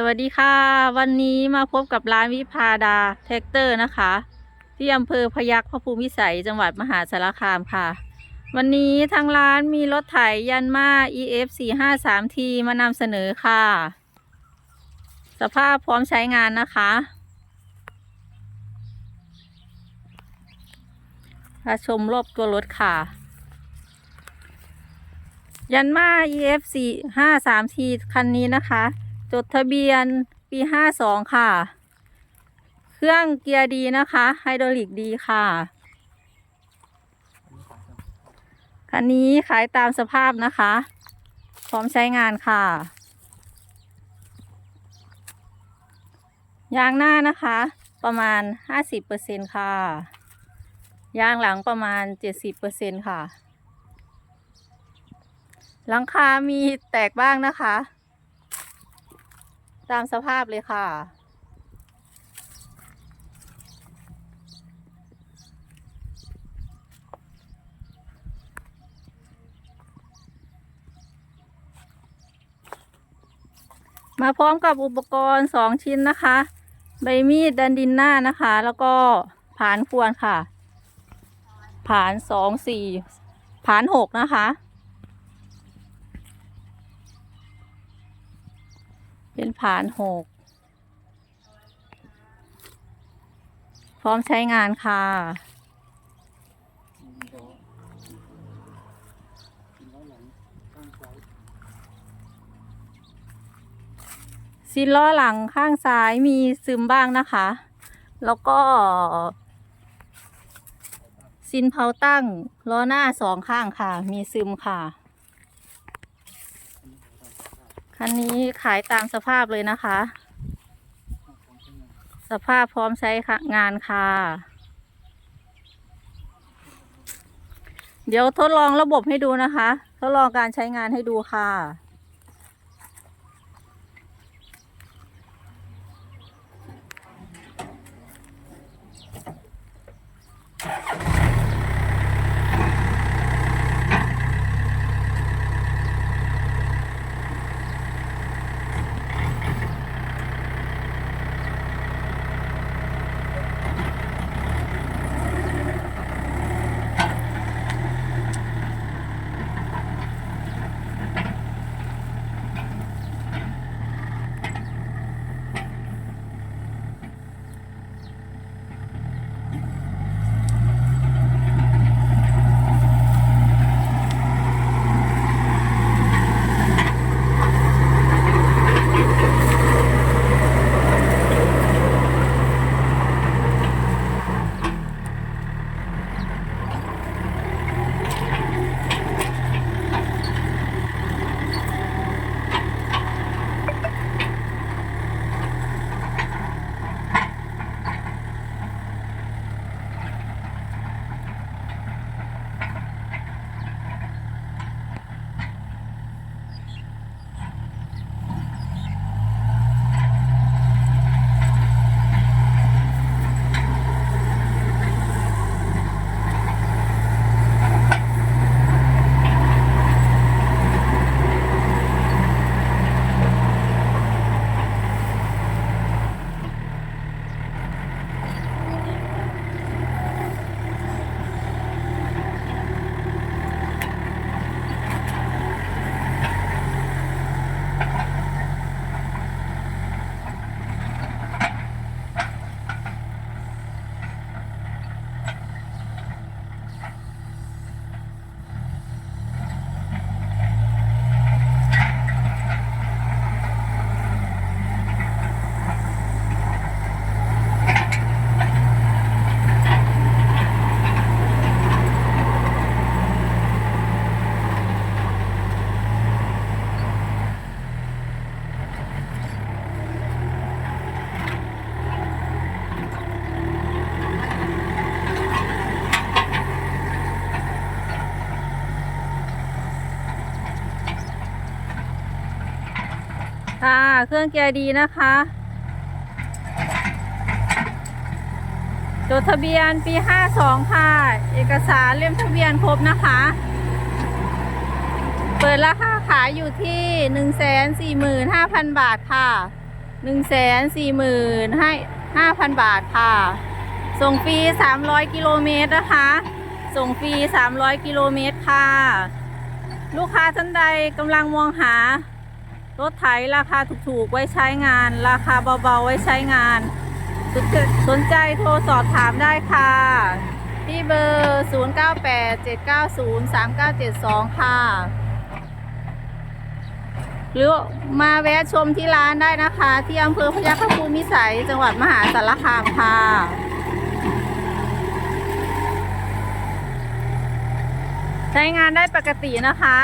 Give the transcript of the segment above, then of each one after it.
สวัสดีค่ะ วันนี้มาพบกับร้านวิพาดาแท็กเตอร์นะคะ ที่อำเภอพยัคฆ์พระภูมิวิสัยจังหวัดมหาสารคามค่ะ วันนี้ทางร้านมีรถไถยันมา EF 4 5 3 T มานำเสนอค่ะ สภาพพร้อมใช้งานนะคะพาชมรอบตัวรถค่ะ ยันมา EF 4 5 3 T คันนี้นะคะ จดทะเบียนปี52ค่ะ เครื่องเกียร์ดีนะคะ ไฮดรอลิกดีค่ะ คันนี้ขายตามสภาพนะคะ พร้อมใช้งานค่ะ ยางหน้านะคะ ประมาณ 50%ค่ะ ยางหลังประมาณ 70%ค่ะ หลังคามีแตกบ้างนะคะ ตามสภาพเลยค่ะ มาพร้อมกับอุปกรณ์สองชิ้นนะคะ ใบมีดดันดินหน้านะคะ แล้วก็ผานควรค่ะ ผานสองสี่ผานหกนะคะ เป็นผานหก พร้อมใช้งานค่ะ ซินล้อหลังข้างซ้ายมีซึมบ้างนะคะ แล้วก็ ซินเพาตั้งล้อหน้าสองข้างค่ะ มีซึมค่ะ คันนี้ขายตามสภาพเลยนะคะ สภาพพร้อมใช้ค่ะงานค่ะ เดี๋ยวทดลองระบบให้ดูนะคะ ทดลองการใช้งานให้ดูค่ะ เครื่องเกียร์ดีนะคะ จดทะเบียนปี 52 ค่ะ เอกสารเล่มทะเบียนครบนะคะ เปิดราคาขายอยู่ที่ 145,000 บาทค่ะหนึ่งแสนสี่หมื่นให้ห้าพันบาทค่ะ ส่งฟรีสามร้อยกิโลเมตรนะคะ ส่งฟรีสามร้อยกิโลเมตรค่ะ ลูกค้าท่านใดกำลังมองหา รถไถราคาถูกๆไว้ใช้งาน ราคาเบาๆไว้ใช้งาน สนใจโทรสอบถามได้ค่ะ ที่เบอร์ 0987903972 ค่ะ หรือมาแวะชมที่ร้านได้นะคะ ที่อำเภอพยัคฆภูมิพิสัย จังหวัดมหาสารคามค่ะใช้งานได้ปกตินะคะ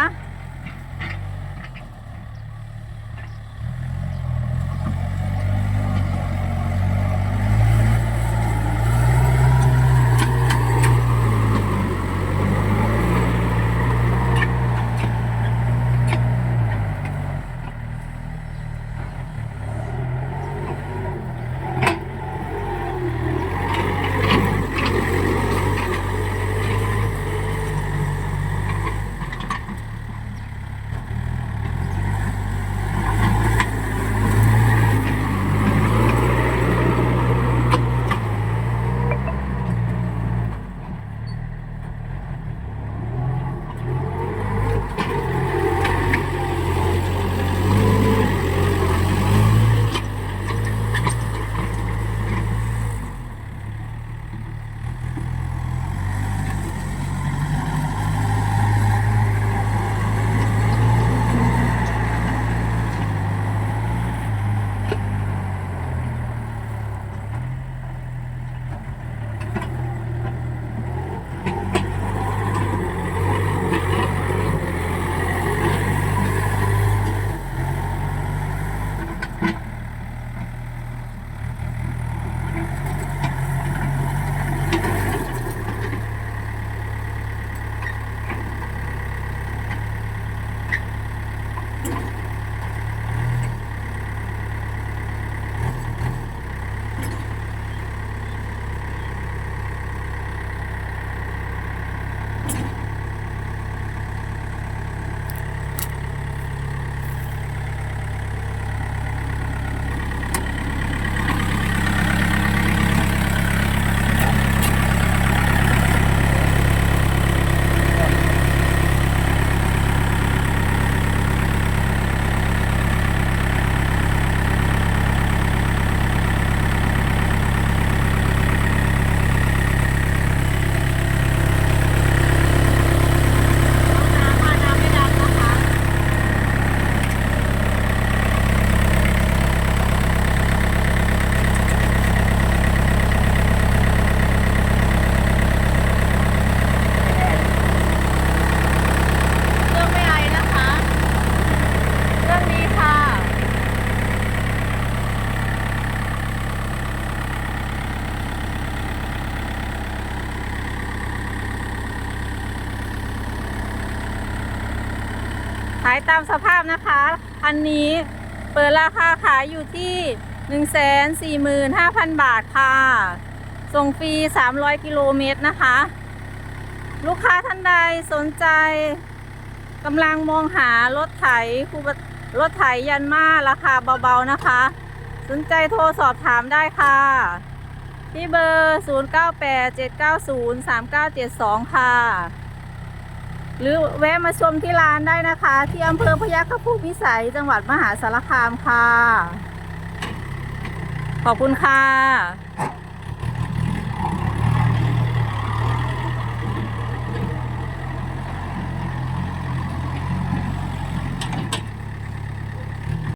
ขายตามสภาพนะคะ อันนี้เปิดราคาขายอยู่ที่ 145,000 บาทค่ะ ส่งฟรี 300 กิโลเมตรนะคะ ลูกค้าท่านใดสนใจกำลังมองหารถไถคูรถไถยันมาราคาเบาๆนะคะ สนใจโทรสอบถามได้ค่ะ ที่เบอร์ 0987903972 ค่ะ หรือแวะมาชมที่ร้านได้นะคะ ที่อำเภอพยัคฆภูมิพิสัยจังหวัดมหาสารคามค่ะ ขอบคุณค่ะ